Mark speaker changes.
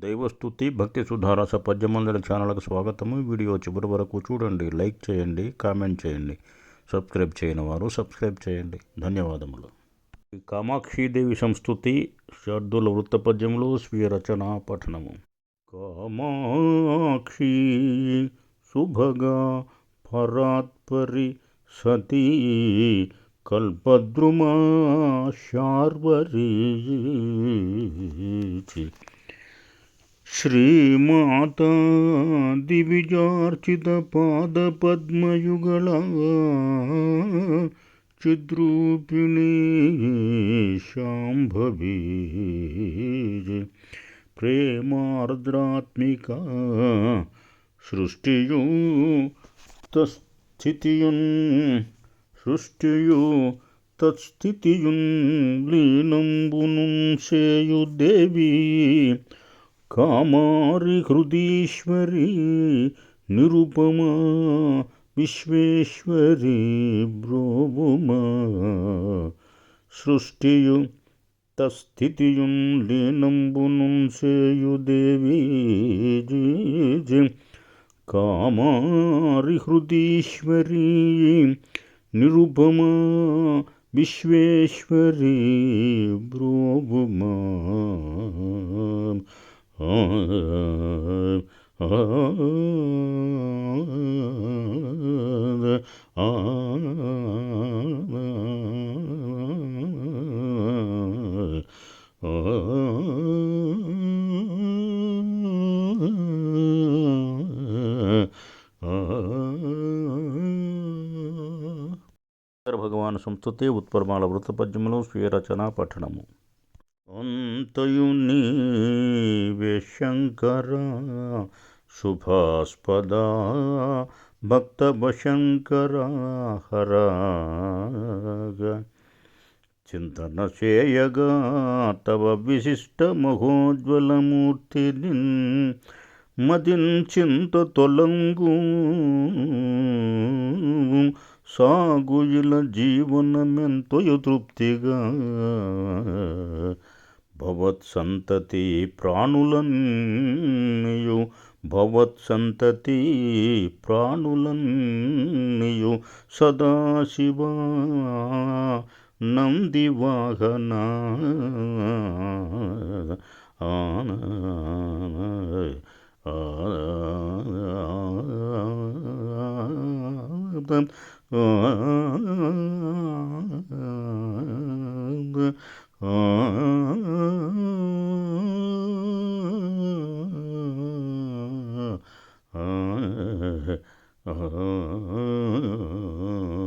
Speaker 1: దైవస్థుతి భక్తి సుధారస పద్యమందల ఛానల్కు స్వాగతము. వీడియో చివరి వరకు చూడండి. లైక్ చేయండి కామెంట్ చేయండి. సబ్స్క్రైబ్ చేయని వారు సబ్స్క్రైబ్ చేయండి. ధన్యవాదములు. కామాక్షీదేవి సంస్థుతి శార్దుల వృత్త పద్యములు స్వీయ రచన పఠనము. కామాక్షి శుభగా పరాత్పరి సతీ కల్పద్రుమా శార్వరీ श्रीमाता दिविजार्चितपादपद्मयुगला चिद्रूपिणी शाम्भवी प्रेमार्द्रात्मिका सृष्टियुक्तस्थितियुन् सृष्टियु तत्स्थितियुन् लीनम्बुनुं सेयुदेवी कामारि हृदीश्वरी निरुपमा വിശ്വേശ്വരി ബ്രോവുമ സൃഷ്ടിയും തസ്ഥിതിയും ലീനമ്പുനും ചെയ്യുദേവി കാമാരിഹൃദീശ്വരീ നിരുപമ വിശ്വേശ്വരി ബ്രോവുമ భగవాన్ సంస్థతే ఉత్పర్మాల వృత్తపద్యములు స్వీయ రచన పఠనము. అంతయు నీవే శంకర శుభాస్పద భక్తభశంకర హర చింతన చేయగా తవ విశిష్ట మహోజ్వలమూర్తిని మదించింత తొలంగు సాగుయిల జీవనమెంతయు తృప్తిగా భవత్సంతతి ప్రాణులన్నియు భవత్సంతతి ప్రాణులన్నియు సదాశివ నందివాహన ఆన ఆ Ah, ah, ah, ah, ah.